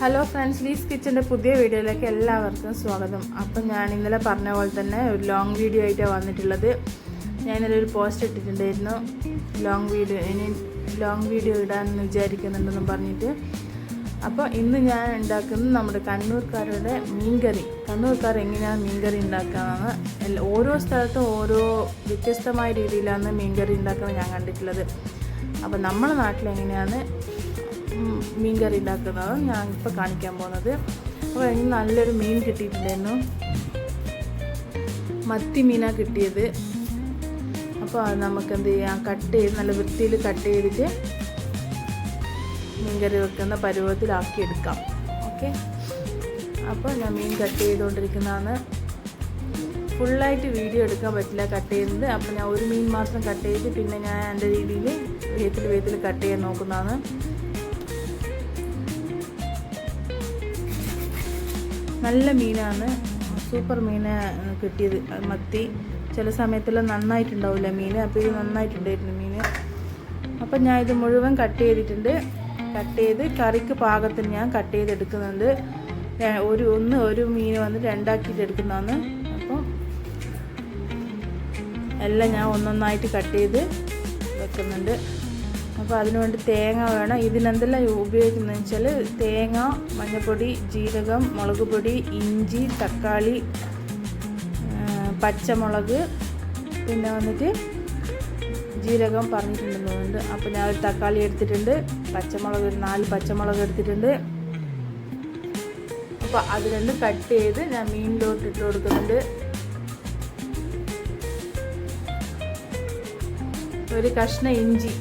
Hello friends lease കിച്ചന്റെ പുതിയ വീഡിയോയിലേക്ക് എല്ലാവർക്കും സ്വാഗതം. അപ്പം ഞാൻ ഇന്നലെ പറഞ്ഞ പോലെ തന്നെ ഒരു ലോങ് വീഡിയോ ആയിട്ടാണ് വന്നിട്ടുള്ളത്. ഞാൻ ഇന്നലെ ഒരു പോസ്റ്റ് ഇട്ടിട്ടുണ്ടായിരുന്നു. ലോങ് വീഡിയോ ഇനി ലോങ് വീഡിയോ ഇടാമെന്ന് വിചാരിക്കുന്നുണ്ടെന്നും പറഞ്ഞിട്ട്. അപ്പോൾ ഇന്ന് ഞാൻ ഉണ്ടാക്കുന്നത് നമ്മുടെ കണ്ണൂർക്കാരുടെ മീൻകറി. കണ്ണൂർക്കാർ എങ്ങനെയാണ് മീൻകറി ഉണ്ടാക്കുകയെന്നാണ് ഓരോ സ്ഥലത്തും ഓരോ വ്യത്യസ്തമായ രീതിയിലാണ് മീൻകറി ഉണ്ടാക്കുന്നത് ഞാൻ കണ്ടിട്ടുള്ളത്. അപ്പോൾ നമ്മുടെ ഉം, മീൻ കറി ഉണ്ടാക്കുന്നത്. ഞാൻ ഇപ്പോൾ കാണിക്കാൻ പോകുന്നത്. അപ്പോൾ എനിക്ക് നല്ലൊരു മീൻ കിട്ടിയിട്ടുണ്ടായിരുന്നു. മത്തി മീനാണ് കിട്ടിയത്. അപ്പോൾ നമുക്ക് എന്ത് ചെയ്യാം? കട്ട് ചെയ്ത് നല്ല വൃത്തിയിൽ കട്ട് ചെയ്തിട്ട് മീൻ കറി വെക്കുന്ന പരുവത്തിലാക്കി എടുക്കാം. ഓക്കെ? അപ്പോൾ ഞാൻ മീൻ കട്ട് ചെയ്തുകൊണ്ടിരിക്കുന്നതാണ്. ഫുള്ളായിട്ട് വീഡിയോ എടുക്കാൻ പറ്റില്ല കട്ട് ചെയ്യുന്നത്. അപ്പോൾ ഞാൻ ഒരു മീൻ മാത്രം കട്ട് ചെയ്ത് പിന്നെ ഞാൻ എന്റെ രീതിയിൽ വേത്തിൽ വേത്തിൽ കട്ട് ചെയ്യാൻ നോക്കുന്നതാണ്. നല്ല മീനാണ്. സൂപ്പർ മീന് കിട്ടിയത്. മത്തി. ചില സമയത്തെല്ലാം നന്നായിട്ടുണ്ടാവില്ല മീൻ അപ്പോൾ ഇത് നന്നായിട്ടുണ്ടായിരുന്നു മീൻ അപ്പം ഞാൻ ഇത് മുഴുവൻ കട്ട് ചെയ്തിട്ടുണ്ട്. കട്ട് ചെയ്ത് കറിക്ക് പാകത്തിന് ഞാൻ കട്ട് ചെയ്തെടുക്കുന്നുണ്ട്. ഒരു ഒന്ന് ഒരു മീൻ വന്ന് രണ്ടാക്കിയിട്ട് എടുക്കുന്നതാണ്. അപ്പോൾ എല്ലാം ഞാൻ ഒന്നൊന്നായിട്ട് കട്ട് ചെയ്ത് വെക്കുന്നുണ്ട്. അപ്പോൾ അതിനുവേണ്ടി തേങ്ങ വേണം. ഇതിനെന്തെല്ലാം ഉപയോഗിക്കുന്നതെന്ന് വെച്ചാൽ തേങ്ങ മഞ്ഞൾപ്പൊടി ജീരകം മുളക് പൊടി ഇഞ്ചി തക്കാളി പച്ചമുളക് പിന്നെ വന്നിട്ട് ജീരകം പറഞ്ഞിട്ടുണ്ടെന്ന് തോന്നുന്നുണ്ട് അപ്പോൾ ഞാൻ ഒരു തക്കാളി എടുത്തിട്ടുണ്ട്. പച്ചമുളക് ഒരു നാല് പച്ചമുളക് എടുത്തിട്ടുണ്ട്. അപ്പോൾ അത് രണ്ട് കട്ട് ചെയ്ത് ഞാൻ മീനിലോട്ട് ഇട്ട് കൊടുക്കുന്നുണ്ട്. ഒരു കഷ്ണ ഇഞ്ചി.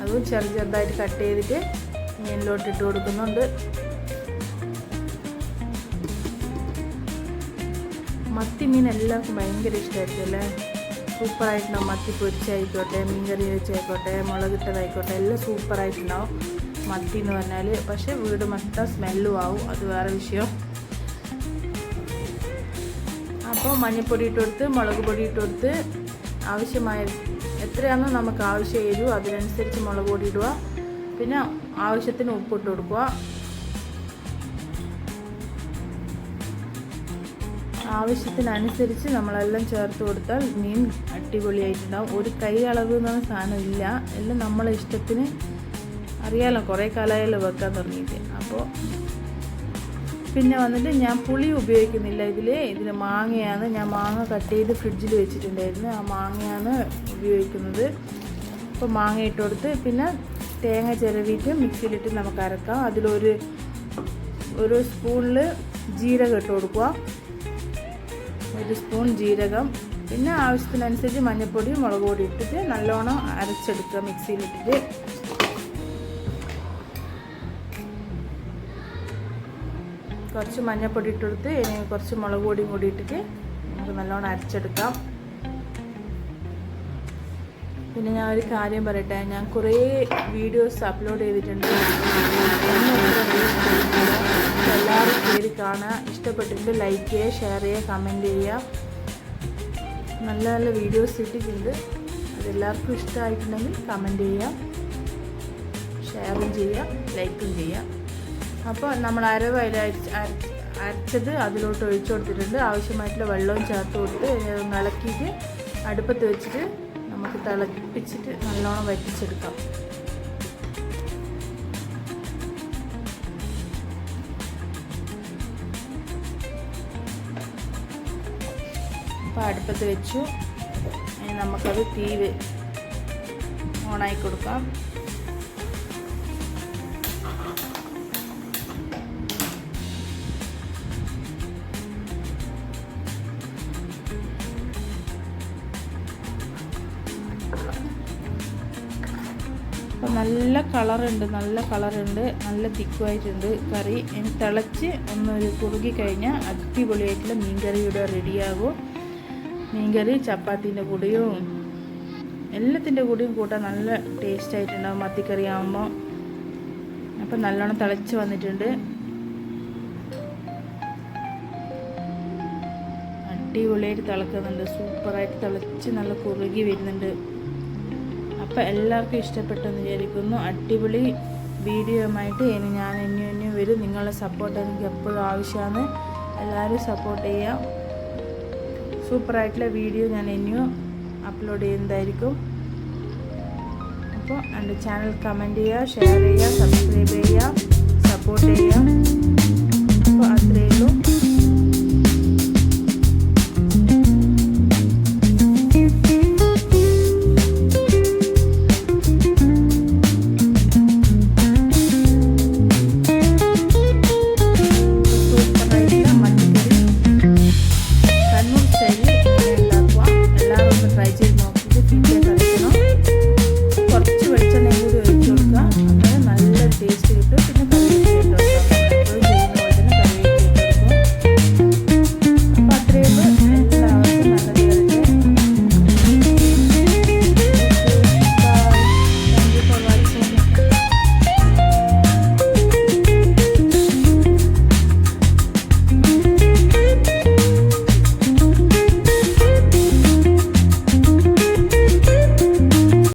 അതും ചെറു ചെറുതായിട്ട് കട്ട് ചെയ്തിട്ട് മീനിലോട്ട് ഇട്ട് കൊടുക്കുന്നുണ്ട്. മത്തി മീൻ എല്ലാവർക്കും ഭയങ്കര ഇഷ്ടമായിരിക്കും അല്ലേ? സൂപ്പറായിട്ടുണ്ടാവും. മത്തി പൊരിച്ചായിക്കോട്ടെ മീൻകറി വെച്ചായിക്കോട്ടെ മുളകിട്ടതായിക്കോട്ടെ എല്ലാം സൂപ്പറായിട്ടുണ്ടാവും. മത്തി എന്ന് പറഞ്ഞാൽ പക്ഷേ വീട് മൊത്തം സ്മെല്ലും ആവും. അത് വേറെ വിഷയം. അപ്പോൾ മഞ്ഞൾപ്പൊടി ഇട്ട് കൊടുത്ത് മുളക് പൊടി ഇട്ട് കൊടുത്ത് ആവശ്യമായ എത്രയാണോ നമുക്ക് ആവശ്യം എരിവ് അതിനനുസരിച്ച് മുളക് പൊടി ഇടുക. പിന്നെ ആവശ്യത്തിന് ഉപ്പിട്ട് കൊടുക്കുക. ആവശ്യത്തിനനുസരിച്ച് നമ്മളെല്ലാം ചേർത്ത് കൊടുത്താൽ മീൻ അടിപൊളിയായിട്ടുണ്ടാവും. ഒരു കൈ അളവ് എന്ന സാധനം ഇല്ല. എല്ലാം നമ്മളെ ഇഷ്ടത്തിന് അറിയാലോ കുറേ കാലമായാലും വെക്കാൻ തുടങ്ങിയിട്ട്. അപ്പോൾ പിന്നെ വന്നിട്ട് ഞാൻ പുളി ഉപയോഗിക്കുന്നില്ല ഇതിൽ ഇതിൽ മാങ്ങയാണ്. ഞാൻ മാങ്ങ കട്ട് ചെയ്ത് ഫ്രിഡ്ജിൽ വെച്ചിട്ടുണ്ടായിരുന്നു. ആ മാങ്ങയാണ് ഉപയോഗിക്കുന്നത്. അപ്പോൾ മാങ്ങ ഇട്ട് കൊടുത്ത് പിന്നെ തേങ്ങ ചിരവിയിട്ട് മിക്സിയിലിട്ട് നമുക്ക് അരക്കാം. അതിലൊരു ഒരു സ്പൂണിൽ ജീരകം ഇട്ട് കൊടുക്കുക. ഒരു സ്പൂൺ ജീരകം. പിന്നെ ആവശ്യത്തിനനുസരിച്ച് മഞ്ഞൾപ്പൊടിയും മുളക് പൊടി ഇട്ടിട്ട് നല്ലോണം അരച്ചെടുക്കുക മിക്സിയിലിട്ടിട്ട്. കുറച്ച് മഞ്ഞൾപ്പൊടി ഇട്ടെടുത്ത് ഇനി കുറച്ച് മുളക് പൊടിയും കൂടി ഇട്ടിട്ട് നമുക്ക് നല്ലോണം അരച്ചെടുക്കാം. പിന്നെ ഞാൻ ഒരു കാര്യം പറയട്ടെ ഞാൻ കുറേ വീഡിയോസ് അപ്ലോഡ് ചെയ്തിട്ടുണ്ട്. എല്ലാവരും കയറി കാണുക. ഇഷ്ടപ്പെട്ടിട്ട് ലൈക്ക് ചെയ്യുക ഷെയർ ചെയ്യുക കമന്റ് ചെയ്യുക. നല്ല നല്ല വീഡിയോസ് ഇട്ടിട്ടുണ്ട് അതെല്ലാവർക്കും ഇഷ്ടമായിട്ടുണ്ടെങ്കിൽ കമന്റ് ചെയ്യുക ഷെയറും ചെയ്യുക ലൈക്കും ചെയ്യുക. അപ്പോൾ നമ്മൾ അരവ് അതിൽ അരച്ച് അരച്ച് അരച്ചത് അതിലോട്ട് ഒഴിച്ചു കൊടുത്തിട്ടുണ്ട്. ആവശ്യമായിട്ടുള്ള വെള്ളവും ചേർത്ത് കൊടുത്ത് ഇനി ഇളക്കിയിട്ട് അടുപ്പത്ത് വെച്ചിട്ട് നമുക്ക് തിളപ്പിച്ചിട്ട് നല്ലോണം വറ്റിച്ചെടുക്കാം. അപ്പോൾ അടുപ്പത്ത് വെച്ചു. നമുക്കത് തീ ഓണായി കൊടുക്കാം. അപ്പോൾ നല്ല കളറുണ്ട് നല്ല കളറുണ്ട് നല്ല തിക്കുമായിട്ടുണ്ട് കറി. ഇനി തിളച്ച് ഒന്ന് കുറുകി കഴിഞ്ഞാൽ അടിപൊളിയായിട്ടുള്ള മീൻ കറി ഇവിടെ റെഡിയാകും. മീൻകറി ചപ്പാത്തീന്റെ കൂടെയും എല്ലാത്തിന്റെ കൂടെയും കൂട്ടാൻ നല്ല ടേസ്റ്റ് ആയിട്ടുണ്ടാവും മത്തിക്കറി ആകുമ്പോൾ അപ്പം നല്ലോണം തിളച്ച് വന്നിട്ടുണ്ട്. അടിപൊളിയായിട്ട് തിളക്കുന്നുണ്ട്. സൂപ്പറായിട്ട് തിളച്ച് നല്ല കുറുകി വരുന്നുണ്ട്. അപ്പോൾ എല്ലാവർക്കും ഇഷ്ടപ്പെട്ടെന്ന് വിചാരിക്കുന്നു. അടിപൊളി വീഡിയോയുമായിട്ട് ഇനി ഞാൻ ഇനിയും ഇനിയും വരും. നിങ്ങളുടെ സപ്പോർട്ട് എനിക്ക് എപ്പോഴും ആവശ്യമാണ്. എല്ലാവരും സപ്പോർട്ട് ചെയ്യാം. സൂപ്പറായിട്ടുള്ള വീഡിയോ ഞാൻ ഇനിയും അപ്ലോഡ് ചെയ്യുന്നതായിരിക്കും. അപ്പോൾ എന്റെ ചാനൽ കമന്റ് ചെയ്യുക ഷെയർ ചെയ്യുക സബ്സ്ക്രൈബ് ചെയ്യുക സപ്പോർട്ട് ചെയ്യുക. അപ്പോൾ അത്രയേ ഉള്ളൂ. não sei.